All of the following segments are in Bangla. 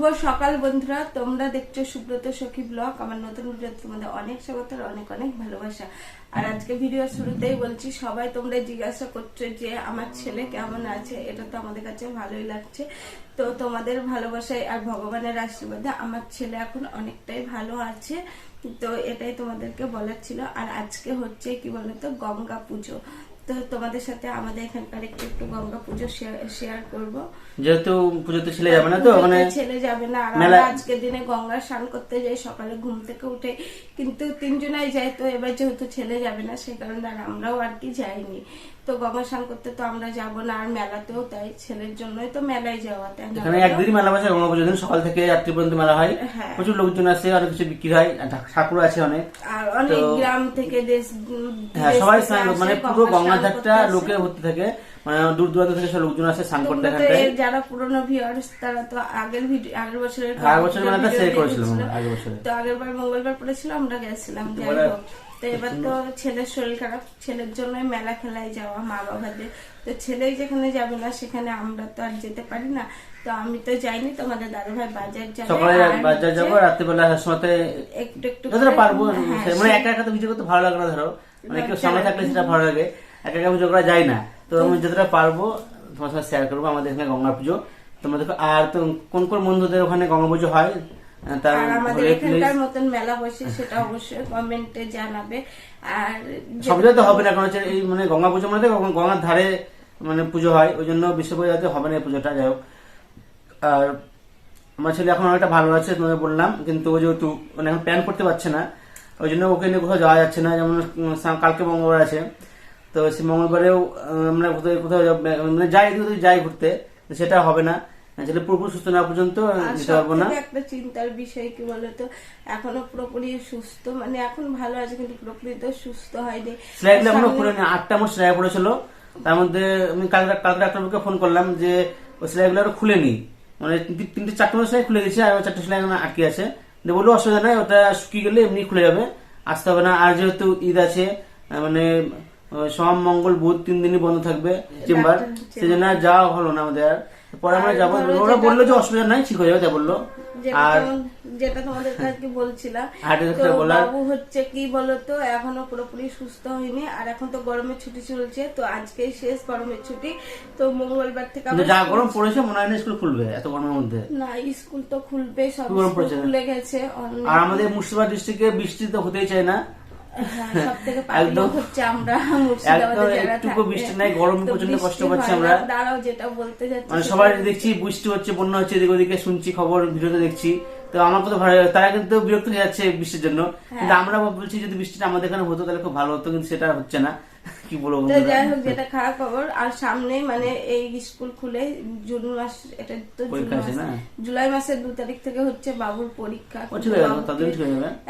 শুভ সকাল বন্ধুরা, তোমরা দেখছ সুব্রত সখী ব্লগ। আমার নতুন ভিডিও তোমাদের অনেক স্বাগত, অনেক অনেক ভালোবাসা। আর আজকে ভিডিও শুরুতেই বলছি, সবাই তোমরা জিজ্ঞাসা করছ যে, আমার ছেলে কেমন আছে? এটা তো আমাদের কাছে ভালোই লাগছে। তো তোমাদের ভালোবাসায় আর ভগবানের আশীর্বাদে আমার ছেলে এখন অনেকটাই ভালো আছে। তো এটাই তোমাদেরকে বলার ছিল। আর আজকে হচ্ছে কি বলতো, গঙ্গা পুজো। তো তোমাদের সাথে আমাদের এখানকার একটু একটু গঙ্গা পুজো শেয়ার করব। যেহেতু পুজোতে ছেলে যাবে না তো মানে ছেলে যাবে না আর আমরা আজকের দিনে গঙ্গা স্নান করতে যাই সকালে ঘুম থেকে উঠে। কিন্তু তিনজনাই যাই তো এবার যেহেতু ছেলে যাবে না সেই কারণে আর আমরাও আর কি যাইনি। তো গঙ্গা স্নান করতে তো আমরা যাব না আর মেলাতেও তাই ছেলের জন্যই তো মেলায় যাওয়া তাই না এখানে একদিনই মেলা বসে গঙ্গা পুজোর দিন সকাল থেকে রাত্রি পর্যন্ত মেলা হয়। হ্যাঁ। প্রচুর লোকজন আসে অনেক কিছু বিক্রি হয় ঠাকুর আছে অনেক। আর অনেক গ্রাম থেকে দেশ হ্যাঁ সবাই মানে পুরো গঙ্গার ধারটা লোকে ভর্তি থাকে মানে দূর দূরান্ত থেকে সব লোকজন আসে স্নান করতে এখানটায়। যারা পুরনো ভিউয়ার্স তারা তো আগের ভিডিও আগের বছরের আগের ভিডিও share করেছিলাম আগের বছরে। তো আগের বার মঙ্গলবার পড়েছিল আমরা গেছিলাম যাই হোক। তো এবার তো ছেলের শরীর খারাপ ছেলের জন্য মেলা খেলায় যাওয়া মা বাবাদের তো ছেলেই যেখানে যাবে না সেখানে আমরা তো আর যেতে পারি না। তো আমি তো যাইনি তোমাদের দাদু ভাই বাজার যাবে। সকালে বাজার যাব রাত্রিবেলা সময়তে একটু একটু করে- পারব হ্যাঁ, মানে একা একা তো ভিডিও করতে ভালো লাগে না ধরো। মানে কেউ সামনে থাকলে সেটা ভালো লাগে। একা একা ভিডিও করা যায় না তো আমি যতটা পারব তোমার সাথে শেয়ার করব। আমাদের এখানে গঙ্গা পুজো। তোমাদের আর তো কোন কোন বন্ধুদের ওখানে গঙ্গা পুজো হয়? আর আমাদের এখানকার মতন মেলা বসে সেটা অবশ্যই কমেন্টে জানাবে। আর সব জায়গায় তো হবে না কারণ হচ্ছে এই মানে গঙ্গা পুজো মানে গঙ্গার ধারে মানে পুজো হয় ওই জন্য বিশ্বপুজোতে হবে না এই পুজোটা যাই হোক। আর আমার ছেলে এখন অনেকটা ভালো আছে তোমাকে বললাম কিন্তু ও যেহেতু মানে এখন প্ল্যান করতে পারছে না ওই জন্য ওকে নিয়ে কোথাও যাওয়া যাচ্ছে না যেমন কালকে মঙ্গলবার আছে। তো সেই মঙ্গলবারেও আমরা কোথাও কোথাও মানে যাই এদিকে যাই ঘুরতে সেটা হবে না। ছেলে পুরোপুরি সুস্থ না পর্যন্ত যেতে পারব না। একটা চিন্তার বিষয় কি বলতো? এখনও পুরোপুরি সুস্থ মানে এখন ভালো আছে কিন্তু পুরোপুরি তো সুস্থ হয়নি। স্লাইড এখনও খুলে আটটা আমার সেলাই পড়েছিল। তার মধ্যে আমি কালকে কালকে ডাক্তারবাবুকে ফোন করলাম যে ওই সেলাইগুলো আরও খুলেনি। মানে তিনটে চারটে মতো সেলাই খুলে গেছে আর চারটে সেলাই আটকে আছে। বলল অসুবিধা নাই ওটা শুকিয়ে গেলে এমনি খুলে যাবে আসতে হবে না। আর যেহেতু ঈদ আছে মানে সোম মঙ্গল বুধ তিন দিনই বন্ধ থাকবে চেম্বার। ডাক্তার সেই জন্য আর যাওয়া হলো না আমাদের আর। পরে আমরা যাব। ওরা বলল যে অসুবিধা নাই ঠিক হয়ে যাবে তাই বলল। আর যেটা তোমাদের কাছে বলছিলাম। বাবু হচ্ছে কি বলতো এখনও পুরোপুরি সুস্থ হয়নি আর এখন তো গরমের ছুটি চলছে তো আজকেই শেষ গরমের ছুটি। তো মঙ্গলবার থেকে যা গরম পড়েছে মনে হয় না স্কুল খুলবে এত গরমের মধ্যে। না স্কুল তো খুলবে সব। খুলে গেছে আর আমাদের মুর্শিদাবাদ ডিস্ট্রিক্টে বৃষ্টি তো হতেই চায় না। একদম- হচ্ছে আমরা মুর্শিদাবাদে একদম যারা একটুকু বৃষ্টি নাই, গরমে প্রচণ্ড কষ্ট পাচ্ছি আমরা। দাঁড়াও যেটা বলতে যাচ্ছি মানে সবাই দেখছি বৃষ্টি হচ্ছে বন্যা হচ্ছে এদিকে ওদিকে শুনছি খবর ভিডিওতে দেখছি তো আমার কত ভালো লাগে তারা কিন্তু বিরক্ত হয়ে যাচ্ছে বৃষ্টির জন্য হ্যাঁ। কিন্তু আমরা বলছি যদি বৃষ্টিটা আমাদের এখানে হতো তাহলে খুব ভালো হতো কিন্তু সেটা হচ্ছে না কি বলব তো যাই হোক যেটা খারাপ খবর আর সামনে মানে এই স্কুল খুলে জুন মাস এটা তো? জুলাই মাসের দু তারিখ থেকে হচ্ছে বাবুর পরীক্ষা।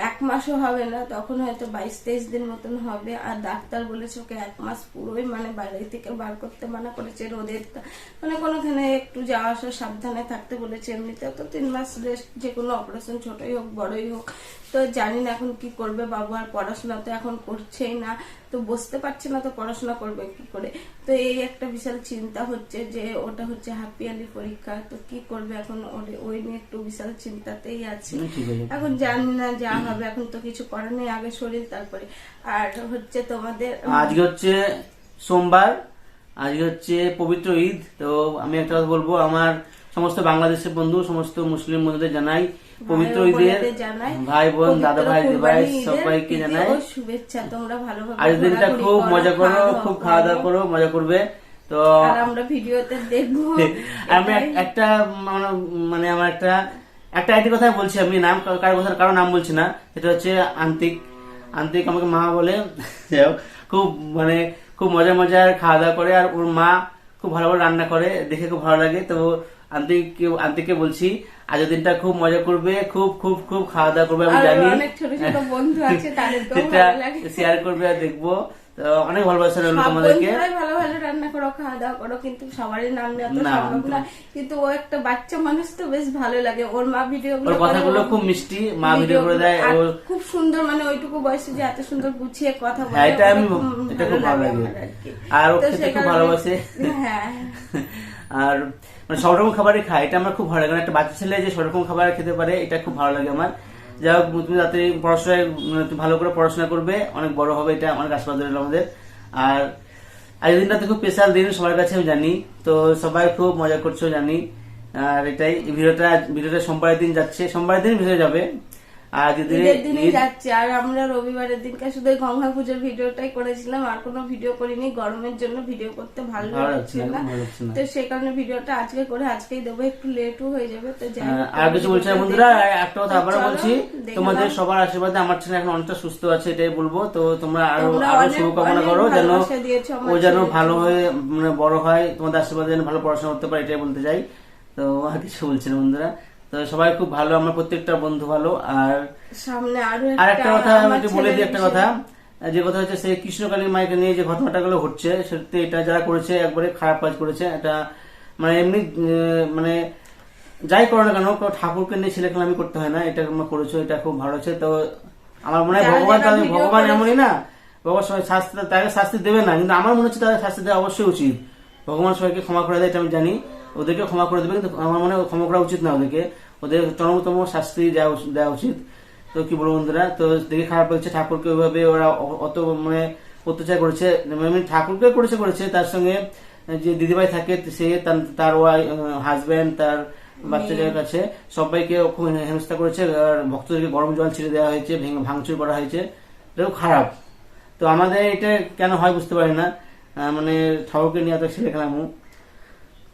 এক মাসও হবে না তখন হয়তো বাইশ তেইশ দিন মতন হবে আর ডাক্তার বলেছে ওকে এক মাস পুরোই মানে বাইরে থেকে বার করতে মানা করেছে রোদের মানে কোনোখানে একটু যাওয়া আসা সাবধানে থাকতে বলেছে এমনিতেও তো তিন মাস রেস্ট যে কোনো অপারেশন ছোটই হোক বড়ই হোক তো জানি না এখন কি করবে বাবু আর পড়াশোনা তো এখন করছেই না তো বসতে পারছে না তো পড়াশোনা করবে কি করে? তো এই একটা বিশাল চিন্তা হচ্ছে যে ওটা হচ্ছে হাফ ইয়ারলি পরীক্ষা তো কি করবে এখন ওই নিয়ে একটু বিশাল চিন্তাতেই আছে। আছে এখন জানি না যা হবে এখন তো কিছু করার নেই আগে শরীর তারপরে। আর হচ্ছে তোমাদের আজকে হচ্ছে সোমবার আজকে হচ্ছে পবিত্র ঈদ তো আমি একটা কথা বলব আমার সমস্ত বাংলাদেশের বন্ধু সমস্ত মুসলিম বন্ধুদের জানাই পবিত্র ঈদের ভাই বোন দাদা ভাই ভাই সবাইকে জানাই। শুভেচ্ছা তোমরা ভালোভাবে আজ দিনটা খুব মজা করো খুব খাওয়া দাওয়া করো। মজা করবে। তো আমরা ভিডিওতে দেখব আমি একটা মানে- মানে আমার একটা একটা আইটি কথা বলছি আমি নাম কার কথা কারও নাম বলছি না। সেটা হচ্ছে আন্তিক আন্তিক আমাকে মা বলে। খুব মানে খুব মজা মজার খাওয়া দাওয়া করে। আর ওর মা খুব ভালো ভালো রান্না করে দেখে খুব ভালো লাগে। তো আন্তিক বলছি আজকের দিনটা খুব মজা করবে খুব খুব খুব খাওয়া দাওয়া করবে আমি জানি। সেটা শেয়ার করবে আর দেখব। অনেক ভালোবাসা রইল তোমাদেরকে। ভালো ভালো রান্না করো খাওয়া দাওয়া করো কিন্তু সবারই নাম নেওয়া কিন্তু ও একটা বাচ্চা মানুষ তো বেশ ভালো লাগে। ওর মা ভিডিও ওর কথাগুলো খুব মিষ্টি মা ভিডিও করে দেয় ও খুব সুন্দর মানে ওইটুকু বয়সে যে এত সুন্দর গুছিয়ে কথা বলে হ্যাঁ, এটা আমি এটা খুব ভালো লাগে আর কি। ও খেতে খুব ভালোবাসে। হ্যাঁ। আর মানে সব রকম খাবারই খায়। এটা আমার খুব ভালো লাগে। একটা বাচ্চা ছেলে যে সব রকম খাবার খেতে পারে এটা খুব ভালো লাগে আমার। যাই হোক তুমি তাতে পড়াশোনায় উম, ভালো করে পড়াশোনা করবে। অনেক বড় হবে এটা অনেক আশীর্বাদ রইল আমাদের। আর আজ দিনটা তো খুব স্পেশাল দিন সবার কাছে আমি জানি। তো সবাই খুব মজা করছ জানি। আর এটাই ভিডিওটা ভিডিওটা সোমবারের দিন যাচ্ছে। সোমবারের দিন ভিডিও যাবে। আর যদি ঈদের দিনে ঈদ- যাচ্ছে। আর আমরা রবিবারের দিনকে শুধু গঙ্গা পুজোর ভিডিওটাই করেছিলাম। আর কোনো ভিডিও করিনি। গরমের জন্য ভিডিও করতে ভালো ভালো লাগছে লাগছে না, না। ভালো লাগছে না। তো সেই কারণে ভিডিওটা আজকে করে আজকেই দেবো। একটু লেটও হয়ে যাবে। তো আর কিছু বলছি বন্ধুরা একটা কথা আবার বলছি তোমাদের সবার আশীর্বাদে আমার ছেলে এখন অনেকটা সুস্থ আছে এটাই বলব। তো তোমরা আরও আরও শুভকামনা করো যেন ও যেন ভালো হয়ে মানে বড় হয়। তোমাদের আশীর্বাদে যেন ভালো পড়াশোনা করতে পারে এটাই বলতে চাই। তো আর কিছু বলছি না বন্ধুরা। তো সবাই খুব ভালো আমরা প্রত্যেকটা বন্ধু ভালো। আর সামনে আরও আর একটা কথা আমি বলে দিই একটা কথা যে কথা হচ্ছে সেই কৃষ্ণকালী মাইকে নিয়ে যে ঘটনাটা গুলো ঘটছে সত্যি এটা যারা করেছে একবারে খারাপ কাজ করেছে। এটা মানে এমনি মানে যাই করো না কেন ঠাকুরকে নিয়ে ছেলে আমি করতে হয় না এটা তোমরা করেছ এটা খুব ভালো আছে তো আমার মনে হয় ভগবান তাদের ভগবান এমনই না ভগবান সবাই শাস্তি তাকে শাস্তি দেবে না কিন্তু আমার মনে হচ্ছে তাদের শাস্তি দেওয়া অবশ্যই উচিত। ভগবান সবাইকে ক্ষমা করে দেয় এটা আমি জানি। ওদেরকে ক্ষমা করে দেবে কিন্তু আমার মনে হয় ক্ষমা করা উচিত না ওদেরকে। ওদের চরমতম শাস্তি দেওয়া উচিত- তো কি বলব বন্ধুরা তো দেখে খারাপ লাগছে ঠাকুরকে ওইভাবে ওরা অত মানে অত্যাচার করেছে। মানে ঠাকুরকে করেছে করেছে তার সঙ্গে যে দিদিভাই থাকে সে তার- তার হাজবেন্ড তার বাচ্চাদের কাছে সবাইকে খুব হেনস্থা করেছে। আর ভক্তদেরকে গরম জল ছিঁড়ে দেওয়া হয়েছে ভেঙে ভাঙচুর করা হয়েছে। এটা খুব খারাপ। তো আমাদের এটা কেন হয় বুঝতে পারি না। মানে ঠাকুরকে নিয়ে এত ছেলে খেলামু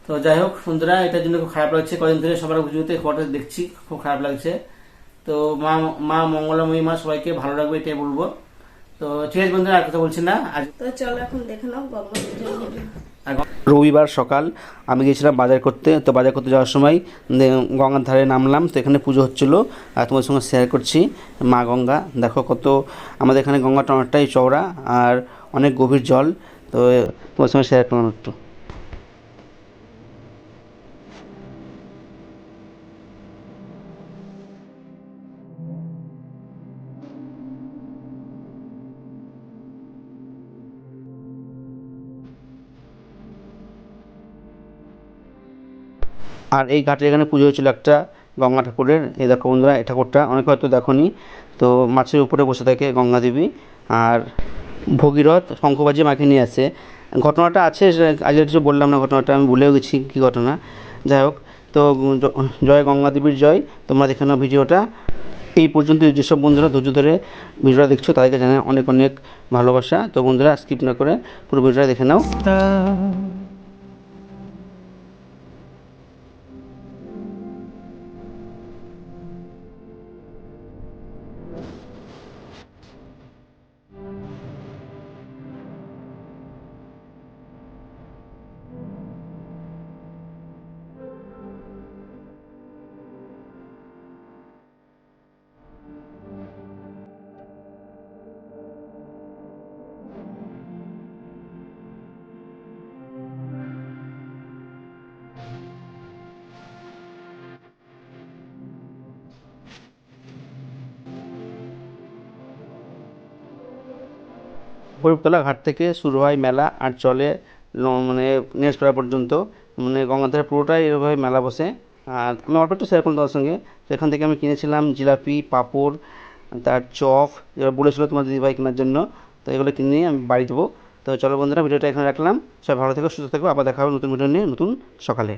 তো যাই হোক বন্ধুরা এটার জন্য খুব খারাপ লাগছে। কদিন ধরে সবার ভিডিওতে খবরটা দেখছি খুব খারাপ লাগছে। তো মা মা মঙ্গলময়ী মা সবাইকে ভালো রাখবে এটাই বলব। তো ঠিক আছে বন্ধুরা আর কথা বলছি না। আজ তো চলো এখন দেখে নাও রবিবার সকাল আমি গেছিলাম বাজার করতে। তো বাজার করতে যাওয়ার সময় গঙ্গার ধারে নামলাম। তো এখানে পুজো হচ্ছিল আর তোমার সঙ্গে শেয়ার করছি। মা গঙ্গা দেখো কত আমাদের এখানে গঙ্গাটা অনেকটাই চওড়া আর অনেক গভীর জল। তো তোমার সঙ্গে শেয়ার করলাম একটু। আর এই ঘাটে এখানে পুজো হয়েছিল একটা গঙ্গা ঠাকুরের। এই দেখো বন্ধুরা, এই ঠাকুরটা অনেকে হয়তো দেখনি। তো মাছের উপরে বসে থাকে গঙ্গা দেবী আর ভগীরথ শঙ্খবাজি মাকে নিয়ে আসে। ঘটনাটা আছে আগে কিছু বললাম না ঘটনাটা, আমি ভুলেও গেছি কী ঘটনা। যাই হোক, তো জয় গঙ্গা দেবীর জয়, তোমরা দেখে নাও ভিডিওটা। এই পর্যন্ত যেসব বন্ধুরা ধৈর্য ধরে ভিডিওটা দেখছ, তাদেরকে জানাই অনেক অনেক ভালোবাসা। তো বন্ধুরা স্কিপ না করে পুরো ভিডিওটা দেখে নাও। হরিপুতলা ঘাট থেকে শুরু হয় মেলা আর চলে মানে নেক্সট পর্যন্ত। মানে গঙ্গাধারে পুরোটাই এরকমভাবে মেলা বসে। আর আমি অল্প একটু শেয়ার করলাম তার সঙ্গে। সেখান থেকে আমি কিনেছিলাম জিলাপি, পাঁপড়, তার চপ এবার বলেছিল তোমার দিদিভাই কেনার জন্য। তো এগুলো কিনে আমি বাড়ি দেবো। তো চলো বন্ধুরা, ভিডিওটা এখানে রাখলাম। সবাই ভালো থেকো, সুস্থ থেকো। আবার দেখা হবে নতুন ভিডিও নিয়ে নতুন সকালে।